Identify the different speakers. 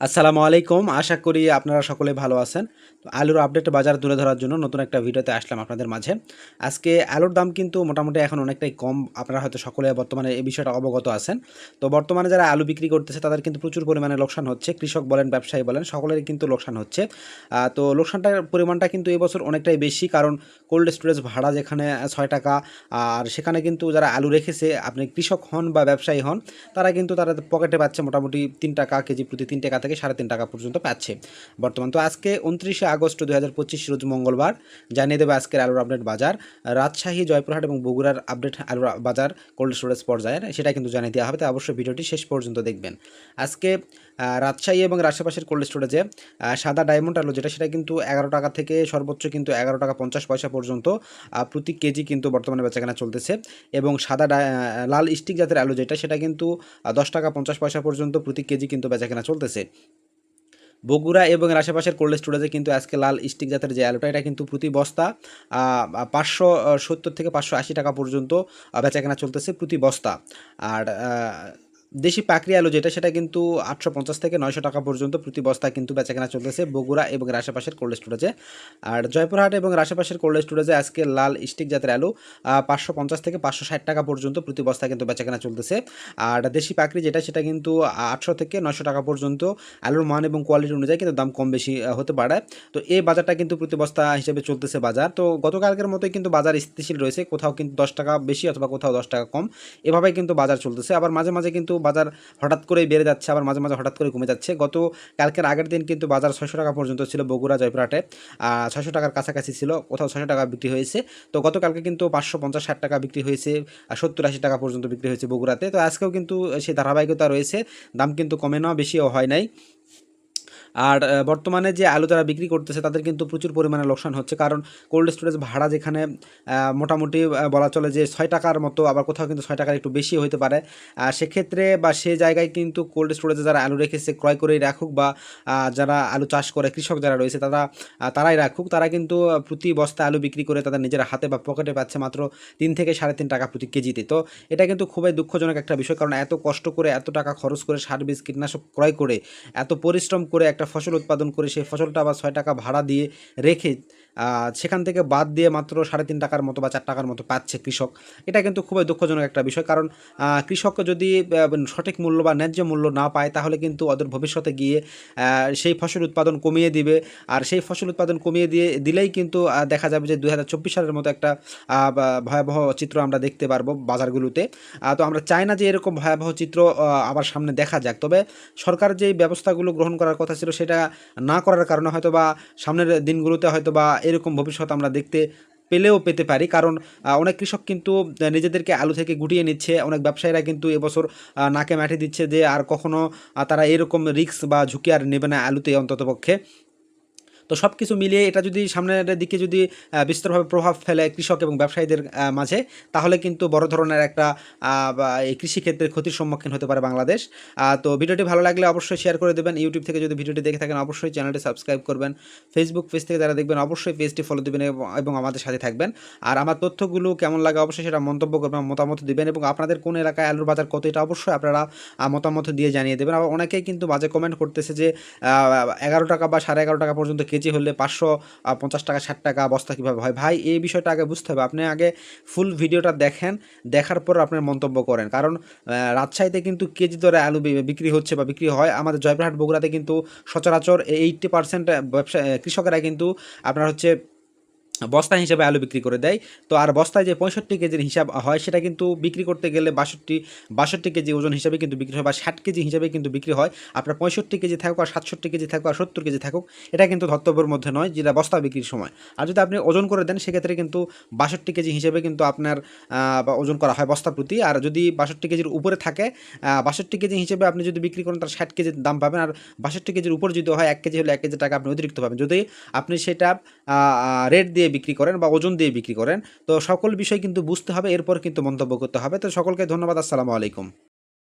Speaker 1: আসসালামু আলাইকুম। আশা করি আপনারা সকলে ভালো আছেন। তো আলুর আপডেট বাজার তুলে ধরার জন্য নতুন একটা ভিডিওতে আসলাম আপনাদের মাঝে। আজকে আলুর দাম কিন্তু মোটামুটি এখন অনেকটাই কম। আপনারা হয়তো সকলে বর্তমানে এই বিষয়টা অবগত আছেন। তো বর্তমানে যারা আলু বিক্রি করতেছে, তাদের কিন্তু প্রচুর পরিমাণে লোকসান হচ্ছে। কৃষক বলেন, ব্যবসায়ী বলেন, সকলেরই কিন্তু লোকসান হচ্ছে। তো লোকসানটার পরিমাণটা কিন্তু এবছর অনেকটাই বেশি। কারণ কোল্ড স্টোরেজ ভাড়া যেখানে ছয় টাকা, আর সেখানে কিন্তু যারা আলু রেখেছে, আপনি কৃষক হন বা ব্যবসায়ী হন, তারা কিন্তু তারা পকেটে পাচ্ছে মোটামুটি তিন টাকা, কেজি প্রতি তিন টাকা থেকে সাড়ে তিন টাকা পর্যন্ত পাচ্ছে। বর্তমান তো আজকে উনত্রিশে আগস্ট দু হাজার পঁচিশ, রোজ মঙ্গলবার। জানিয়ে দেবে আজকের আলুর আপডেট বাজার। রাজশাহী, জয়পুরহাট এবং বগুড়ার আপডেট আলুর বাজার, কোল্ড স্টোরেজ পর্যায়ের সেটা কিন্তু জানিয়ে দেওয়া হবে। তো অবশ্যই ভিডিওটি শেষ পর্যন্ত দেখবেন। আজকে রাজশাহী এবং আশেপাশের কোল্ড স্টোরেজে সাদা ডায়মন্ড আলু, যেটা সেটা কিন্তু এগারো টাকা থেকে সর্বোচ্চ কিন্তু এগারো টাকা পঞ্চাশ পয়সা পর্যন্ত প্রতি কেজি কিন্তু বর্তমানে বেচাকেনা চলতেছে। এবং সাদা লাল স্টিক জাতের আলু, যেটা সেটা কিন্তু দশ টাকা পঞ্চাশ পয়সা পর্যন্ত প্রতি কেজি কিন্তু বেচাকেনা চলতেছে। বগুড়া এবং এর আশেপাশের কোল্ড স্টোরেজে কিন্তু আজকে লাল স্টিক জাতের যে আলুটা, এটা কিন্তু প্রতি বস্তা পাঁচশো সত্তর থেকে পাঁচশো আশি টাকা পর্যন্ত বেচাকেনা চলতেছে প্রতি বস্তা। আর দেশি পাকড়ি আলু যেটা, সেটা কিন্তু আটশো পঞ্চাশ থেকে নয়শো টাকা পর্যন্ত প্রতি বস্তা কিন্তু বেচাকেনা চলতেছে বগুড়া এবং আশেপাশের কোল্ড স্টোরেজে। আর জয়পুরহাট এবং আশেপাশের কোল্ড স্টোরেজে আজকে লাল স্টিক জাতের আলু পাঁচশো পঞ্চাশ থেকে পাঁচশো ষাট টাকা পর্যন্ত প্রতি বস্তা কিন্তু বেচাকেনা চলতেছে। আর দেশি পাকড়ি যেটা, সেটা কিন্তু আটশো থেকে নয়শো টাকা পর্যন্ত আলুর মান এবং কোয়ালিটি অনুযায়ী কিন্তু দাম কম বেশি হতে পারে। তো এই বাজারটা কিন্তু প্রতি বস্তা হিসেবে চলতেছে বাজার। তো গতকালকের মতোই কিন্তু বাজার স্থিতিশীল রয়েছে, কোথাও কিন্তু দশ টাকা বেশি অথবা কোথাও দশ টাকা কম। এভাবেই কিন্তু বাজার চলতেছে। আবার মাঝে মাঝে কিন্তু বাজার হঠাৎ করেই বেড়ে যাচ্ছে, আবার মাঝে মাঝে হঠাৎ করে কমে যাচ্ছে। গত কালকের আগের দিন কিন্তু বাজার ছয়শো টাকা পর্যন্ত ছিল বগুড়া, জয়পুরহাটে। ছয়শো টাকার কাছাকাছি ছিল, কোথাও ছয়শো টাকা বিক্রি হয়েছে। তো গতকালকে কিন্তু পাঁচশো পঞ্চাশ, ষাট টাকা বিক্রি হয়েছে সত্তর, আশি টাকা পর্যন্ত বিক্রি হয়েছে বগুড়াতে। তো আজকেও কিন্তু সেই ধারাবাহিকতা রয়েছে, দাম কিন্তু কমে নেওয়া বেশিও হয় নাই। আর বর্তমানে যে আলু যারা বিক্রি করতেছে, তাদের কিন্তু প্রচুর পরিমাণে লোকসান হচ্ছে। কারণ কোল্ড স্টোরেজ ভাড়া যেখানে মোটামুটি বলা চলে যে ছয় টাকার মতো, আবার কোথাও কিন্তু ছয় টাকার একটু বেশি হতে পারে। সেক্ষেত্রে বা সে জায়গায় কিন্তু কোল্ড স্টোরেজে যারা আলু রেখেছে, ক্রয় করেই রাখুক বা যারা আলু চাষ করে, কৃষক যারা রয়েছে, তারা তারাই রাখুক। তারা কিন্তু প্রতি বস্তা আলু বিক্রি করে তাদের নিজের হাতে বা পকেটে পাচ্ছে মাত্র তিন থেকে সাড়ে তিন টাকা প্রতি কেজিতে। তো এটা কিন্তু খুবই দুঃখজনক একটা বিষয়, কারণ এত কষ্ট করে, এত টাকা খরচ করে সার বীজ কীটনাশক ক্রয় করে, এত পরিশ্রম করে একটা ফসল উৎপাদন করে সেই ফসলটা আবার ছয় টাকা ভাড়া দিয়ে রেখে সেখান থেকে বাদ দিয়ে মাত্র সাড়ে তিন টাকার মতো বা চার টাকার মতো পাচ্ছে কৃষক। এটা কিন্তু খুবই দুঃখজনক একটা বিষয়। কারণ আহ, কৃষক যদি সঠিক মূল্য বা ন্যায্য মূল্য না পায় তাহলে কিন্তু ওদের ভবিষ্যতে গিয়ে সেই ফসল উৎপাদন কমিয়ে দিবে। আর সেই ফসল উৎপাদন কমিয়ে দিয়ে দিলেই কিন্তু দেখা যাবে যে দুই হাজার চব্বিশ সালের মতো একটা ভয়াবহ চিত্র আমরা দেখতে পারব বাজারগুলোতে। তো আমরা চাই না যে এরকম ভয়াবহ চিত্র আবার সামনে দেখা যাক। তবে সরকার যেই ব্যবস্থাগুলো গ্রহণ করার কথা ছিল সেটা না করার কারণে হয়তো বা সামনের দিনগুলোতে হয়তো বা এরকম ভবিষ্যৎ আমরা দেখতে পেলেও পেতে পারি। কারণ অনেক কৃষক কিন্তু নিজেদেরকে আলু থেকে গুটিয়ে নিচ্ছে। অনেক ব্যবসায়ীরা কিন্তু এবছর নাকে মাঠে দিচ্ছে যে, আর কখনো তারা এরকম রিক্স বা ঝুঁকি আর নেবে না আলুতে অন্ততপক্ষে। তো সব কিছু মিলিয়ে এটা যদি সামনের দিকে যদি বিস্তরভাবে প্রভাব ফেলে কৃষক এবং ব্যবসায়ীদের মাঝে, তাহলে কিন্তু বড় ধরনের একটা এই কৃষিক্ষেত্রে ক্ষতির সম্মুখীন হতে পারে বাংলাদেশ। তো ভিডিওটি ভালো লাগলে অবশ্যই শেয়ার করে দেবেন। ইউটিউব থেকে যদি ভিডিওটি দেখে থাকেন, অবশ্যই চ্যানেলটি সাবস্ক্রাইব করবেন। ফেসবুক পেজ থেকে যারা দেখবেন, অবশ্যই পেজটি ফলো দেবেন এবং- এবং আমাদের সাথে থাকবেন। আর আমার তথ্যগুলো কেমন লাগে অবশ্যই সেটা মন্তব্য করবেন, মতামত দিবেন এবং আপনাদের কোন এলাকায় আলুর বাজার কত, এটা অবশ্যই আপনারা মতামত দিয়ে জানিয়ে দেবেন। আবার অনেকেই কিন্তু বাজে কমেন্ট করতেছে যে এগারো টাকা বা সাড়ে এগারো টাকা পর্যন্ত কেজি হলে পাঁচশো পঞ্চাশ টাকা, ষাট টাকা বস্তা কীভাবে হয়? ভাই, এই বিষয়টা আগে বুঝতে হবে। আপনি আগে ফুল ভিডিওটা দেখেন, দেখার পর আপনার মন্তব্য করেন। কারণ রাজশাহীতে কিন্তু কেজি দরে আলু বিক্রি হচ্ছে বা বিক্রি হয়। আমাদের জয়পুরহাট বগুড়াতে কিন্তু সচরাচর এইট্টি পার্সেন্ট ব্যবসা কৃষকেরা কিন্তু আপনার হচ্ছে বস্তা হিসেবে আলু বিক্রি করে দেয়। তো আর বস্তায় যে পঁয়ষট্টি কেজির হিসাব হয়, সেটা কিন্তু বিক্রি করতে গেলে বাষট্টি বাষট্টি কেজি ওজন হিসাবে কিন্তু বিক্রি হয় বা ষাট কেজি হিসাবে কিন্তু বিক্রি হয়। আপনার পঁয়ষট্টি কেজি থাকুক আর সাতষট্টি কেজি থাকুক আর সত্তর কেজি থাকুক, এটা কিন্তু ধর্তব্যের মধ্যে নয়, যেটা বস্তা বিক্রির সময়। আর যদি আপনি ওজন করে দেন, সেক্ষেত্রে কিন্তু বাষট্টি কেজি হিসেবে কিন্তু আপনার ওজন করা হয় বস্তা প্রতি। আর যদি বাষট্টি কেজির উপরে থাকে বাষট্টি কেজি হিসেবে আপনি যদি বিক্রি করেন, তার ষাট কেজির দাম পাবেন। আর বাষট্টি কেজির উপর যদি হয়, এক কেজি হলে এক কেজি টাকা আপনি অতিরিক্ত পাবেন। যদি আপনি সেটা রেট দিয়ে বিক্রি করেন বা ওজন দিয়ে বিক্রি করেন। তো সকল বিষয় কিন্তু বুঝতে হবে, এরপর কিন্তু মন্তব্য করতে হবে। তো সকলকে ধন্যবাদ, আসসালামু আলাইকুম।